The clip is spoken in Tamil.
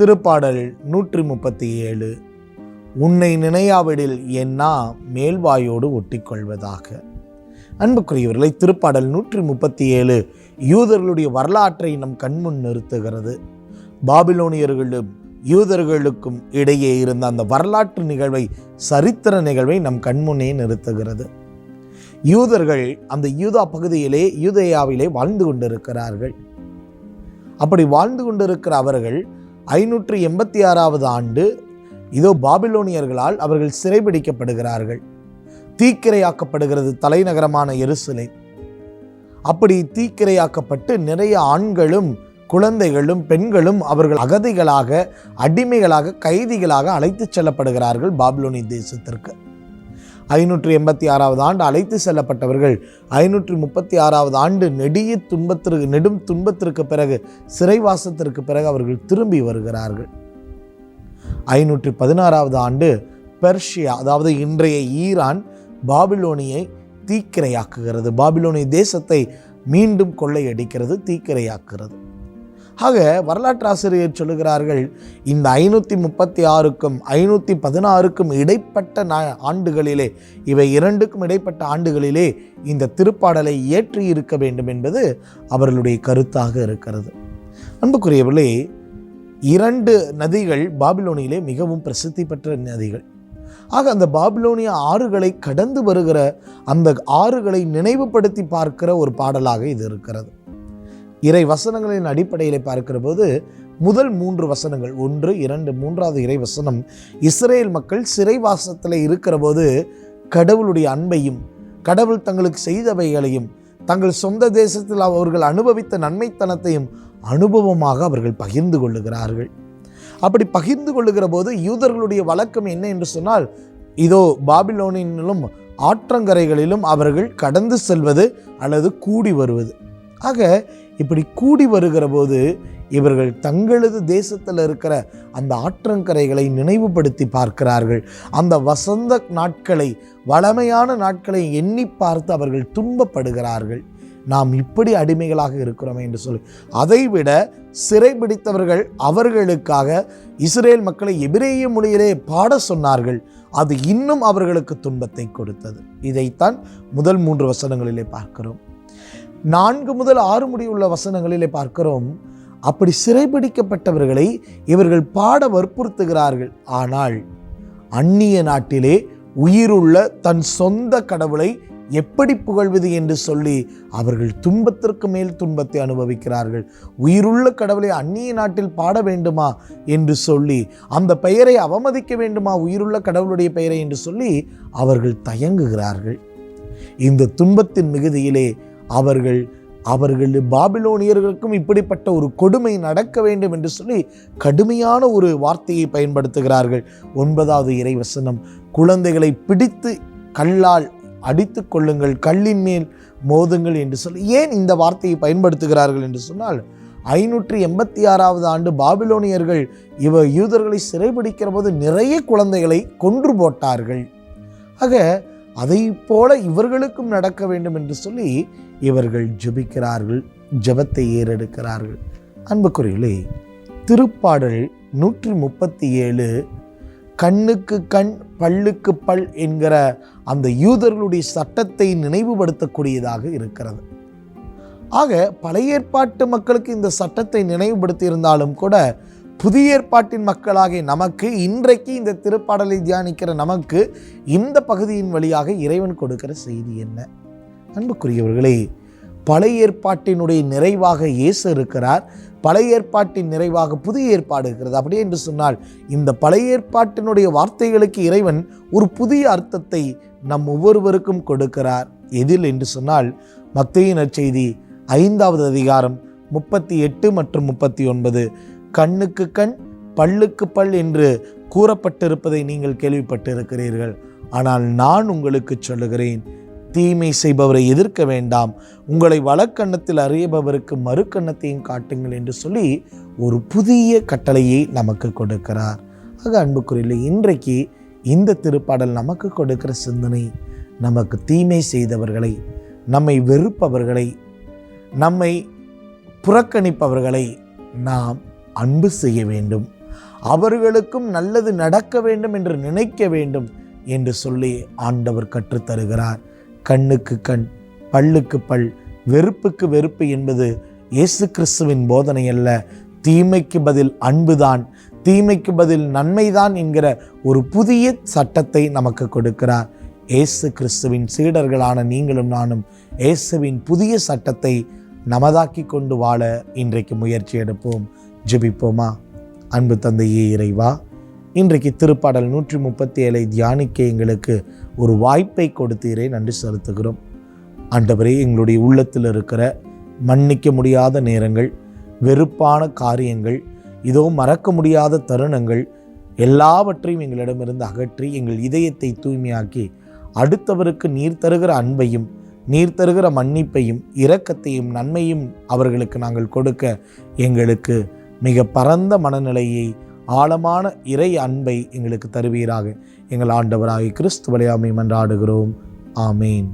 திருப்பாடல் நூற்றி முப்பத்தி ஏழு. உன்னை நினையாவிடில் என்னா மேல்வாயோடு ஒட்டிக்கொள்வதாக. அன்புக்குரியவர்களை திருப்பாடல் நூற்றி முப்பத்தி ஏழு யூதர்களுடைய வரலாற்றை நம் கண்முன் நிறுத்துகிறது. பாபிலோனியர்களும் யூதர்களுக்கும் இடையே இருந்த அந்த வரலாற்று நிகழ்வை சரித்திர நிகழ்வை நம் கண்முன்னே நிறுத்துகிறது. யூதர்கள் அந்த யூதா பகுதியிலே யூதயாவிலே வாழ்ந்து கொண்டிருக்கிறார்கள். அப்படி வாழ்ந்து கொண்டிருக்கிற அவர்கள் ஐநூற்று எண்பத்தி ஆறாவது ஆண்டு இதோ பாபிலோனியர்களால் அவர்கள் சிறைபிடிக்கப்படுகிறார்கள். தீக்கிரையாக்கப்படுகிறது தலைநகரமான எருசலை அப்படி தீக்கிரையாக்கப்பட்டு நிறைய ஆண்களும் குழந்தைகளும் பெண்களும் அவர்கள் அகதிகளாக அடிமைகளாக கைதிகளாக அழைத்துச் செல்லப்படுகிறார்கள் பாபிலோனி தேசத்திற்கு. ஐநூற்றி எண்பத்தி ஆறாவது ஆண்டு அழைத்து செல்லப்பட்டவர்கள். ஐநூற்றி முப்பத்தி ஆறாவது ஆண்டு நெடிய துன்பத்திற்கு நெடும் துன்பத்திற்கு பிறகு சிறைவாசத்திற்கு பிறகு அவர்கள் திரும்பி வருகிறார்கள். ஐநூற்றி பதினாறாவது ஆண்டு பெர்ஷியா அதாவது இன்றைய ஈரான் பாபிலோனியை தீக்கிரையாக்குகிறது. பாபிலோனிய தேசத்தை மீண்டும் கொள்ளையடிக்கிறது தீக்கிரையாக்குகிறது. ஆக வரலாற்று ஆசிரியர் சொல்லுகிறார்கள் இந்த ஐநூற்றி முப்பத்தி ஆறுக்கும் ஐநூற்றி பதினாறுக்கும் இடைப்பட்ட நா ஆண்டுகளிலே இவை இரண்டுக்கும் இடைப்பட்ட ஆண்டுகளிலே இந்த திருப்பாடலை ஏற்றி இருக்க வேண்டும் என்பது அவர்களுடைய கருத்தாக இருக்கிறது. அன்புக்குரியவர்களே இரண்டு நதிகள் பாபிலோனியிலே மிகவும் பிரசித்தி பெற்ற நதிகள். ஆக அந்த பாபிலோனிய ஆறுகளை கடந்து வருகிற அந்த ஆறுகளை நினைவுபடுத்தி பார்க்கிற ஒரு பாடலாக இது இருக்கிறது. இறை வசனங்களின் அடிப்படையில் பார்க்கிற போது முதல் மூன்று வசனங்கள் ஒன்று இரண்டு மூன்றாவது இறை வசனம். இஸ்ரேல் மக்கள் சிறைவாசத்தில் இருக்கிற போது கடவுளுடைய அன்பையும் கடவுள் தங்களுக்கு செய்தவைகளையும் தங்கள் சொந்த தேசத்தில் அவர்கள் அனுபவித்த நன்மைத்தனத்தையும் அனுபவமாக அவர்கள் பகிர்ந்து கொள்ளுகிறார்கள். அப்படி பகிர்ந்து கொள்ளுகிற போது யூதர்களுடைய வழக்கம் என்ன என்று சொன்னால் இதோ பாபிலோனிலும் ஆற்றங்கரைகளிலும் அவர்கள் கடந்து செல்வது அல்லது கூடி வருவது. ஆக இப்படி கூடி வருகிற போது இவர்கள் தங்களது தேசத்தில் இருக்கிற அந்த ஆற்றங்கரைகளை நினைவுபடுத்தி பார்க்கிறார்கள். அந்த வசந்த நாட்களை வளமையான நாட்களை எண்ணி பார்த்து அவர்கள் துன்பப்படுகிறார்கள். நாம் இப்படி அடிமைகளாக இருக்கிறோம் என்று சொல்லி. அதைவிட சிறைபிடித்தவர்கள் அவர்களுக்காக இஸ்ரேல் மக்களை எபிரேய மொழியிலே பாட சொன்னார்கள். அது இன்னும் அவர்களுக்கு துன்பத்தை கொடுத்தது. இதைத்தான் முதல் மூன்று வசனங்களிலே பார்க்கிறோம். நான்கு முதல் ஆறு முடிவுள்ள வசனங்களிலே பார்க்கிறோம். அப்படி சிறைபிடிக்கப்பட்டவர்களை இவர்கள் பாட வற்புறுத்துகிறார்கள். ஆனால் அந்நிய நாட்டிலே உயிருள்ள தன் சொந்த கடவுளை எப்படி புகழ்வது என்று சொல்லி அவர்கள் துன்பத்திற்கு மேல் துன்பத்தை அனுபவிக்கிறார்கள். உயிருள்ள கடவுளை அந்நிய நாட்டில் பாட வேண்டுமா என்று சொல்லி அந்த பெயரை அவமதிக்க வேண்டுமா உயிருள்ள கடவுளுடைய பெயரை என்று சொல்லி அவர்கள் தயங்குகிறார்கள். இந்த துன்பத்தின் மிகுதியிலே அவர்கள் அவர்கள் பாபிலோனியர்களுக்கும் இப்படிப்பட்ட ஒரு கொடுமை நடக்க வேண்டும் என்று சொல்லி கடுமையான ஒரு வார்த்தையை பயன்படுத்துகிறார்கள். ஒன்பதாவது இறைவசனம் குழந்தைகளை பிடித்து கல்லால் அடித்து கொள்ளுங்கள் கல்லின் மேல் மோதுங்கள் என்று சொல்லி ஏன் இந்த வார்த்தையை பயன்படுத்துகிறார்கள் என்று சொன்னால் ஐநூற்றி எண்பத்தி ஆறாவது ஆண்டு பாபிலோனியர்கள் இவ யூதர்களை சிறைபிடிக்கிற போது நிறைய குழந்தைகளை கொன்று போட்டார்கள். ஆக அதை போல இவர்களுக்கும் நடக்க வேண்டும் என்று சொல்லி இவர்கள் ஜபிக்கிறார்கள் ஜெபத்தை ஏறெடுக்கிறார்கள். அன்புக்குரியலே திருப்பாடல் நூற்றி முப்பத்தி ஏழு கண்ணுக்கு கண் பல்லுக்கு பல் என்கிற அந்த யூதர்களுடைய சட்டத்தை நினைவுபடுத்தக்கூடியதாக இருக்கிறது. ஆக பழைய ஏற்பாட்டு மக்களுக்கு இந்த சட்டத்தை நினைவுபடுத்தி இருந்தாலும் கூட புதிய ஏற்பாட்டின் மக்களாகிய நமக்கு இன்றைக்கு இந்த திருப்பாடலை தியானிக்கிற நமக்கு இந்த பகுதியின் வழியாக இறைவன் கொடுக்கிற செய்தி என்ன? அன்புக்குரியவர்களே பழைய ஏற்பாட்டினுடைய நிறைவாக இயேசு இருக்கிறார் பழைய ஏற்பாட்டின் நிறைவாக புதிய ஏற்பாடு இருக்கிறது. அப்படி என்று சொன்னால் இந்த பழைய ஏற்பாட்டினுடைய வார்த்தைகளுக்கு இறைவன் ஒரு புதிய அர்த்தத்தை நம் ஒவ்வொருவருக்கும் கொடுக்கிறார். எதில் என்று சொன்னால் மத்திய நற்செய்தி ஐந்தாவது அதிகாரம் முப்பத்தி எட்டு மற்றும் முப்பத்தி ஒன்பது. கண்ணுக்கு கண் பல்லுக்கு பல் என்று கூறப்பட்டிருப்பதை நீங்கள் கேள்விப்பட்டிருக்கிறீர்கள். ஆனால் நான் உங்களுக்கு சொல்லுகிறேன் தீமை செய்பவரை எதிர்க்க வேண்டாம். உங்களை வலக்கண்ணத்தில் அறியபவருக்கு மறுக்கண்ணத்தையும் காட்டுங்கள் என்று சொல்லி ஒரு புதிய கட்டளையை நமக்கு கொடுக்கிறார். ஆக அன்புக்குறியில் இன்றைக்கு இந்த திருப்பாடல் நமக்கு கொடுக்கிற சிந்தனை நமக்கு தீமை செய்தவர்களை நம்மை வெறுப்பவர்களை நம்மை புறக்கணிப்பவர்களை நாம் அன்பு செய்ய வேண்டும். அவர்களுக்கும் நல்லது நடக்க வேண்டும் என்று நினைக்க வேண்டும் என்று சொல்லி ஆண்டவர் கற்றுத்தருகிறார். கண்ணுக்கு கண் பல்லுக்கு பல் வெறுப்புக்கு வெறுப்பு என்பது இயேசு கிறிஸ்துவின் போதனை அல்ல. தீமைக்கு பதில் அன்புதான். தீமைக்கு பதில் நன்மைதான் என்கிற ஒரு புதிய சட்டத்தை நமக்கு கொடுக்கிறார். இயேசு கிறிஸ்துவின் சீடர்களான நீங்களும் நானும் இயேசுவின் புதிய சட்டத்தை நமதாக்கி கொண்டு வாழ இன்றைக்கு முயற்சி எடுப்போம். ஜெபிப்போமா? அன்பு தந்தையே இறைவா இன்றைக்கு திருப்பாடல் நூற்றி முப்பத்தி ஏழை தியானிக்க எங்களுக்கு ஒரு வாய்ப்பை கொடுத்தீரே நன்றி செலுத்துகிறோம். ஆண்டவரே எங்களுடைய உள்ளத்தில் இருக்கிற மன்னிக்க முடியாத நேரங்கள் வெறுப்பான காரியங்கள் இதோ மறக்க முடியாத தருணங்கள் எல்லாவற்றையும் எங்களிடமிருந்து அகற்றி எங்கள் இதயத்தை தூய்மையாக்கி அடுத்தவருக்கு நீர் தருகிற அன்பையும் நீர் தருகிற மன்னிப்பையும் இரக்கத்தையும் நன்மையும் அவர்களுக்கு நாங்கள் கொடுக்க எங்களுக்கு மிக பரந்த மனநிலையை ஆழமான இறை அன்பை எங்களுக்கு தருவீராக. எங்கள் ஆண்டவராகி கிறிஸ்து விளையாமை மன்றாடுகிறோம் ஆமேன்.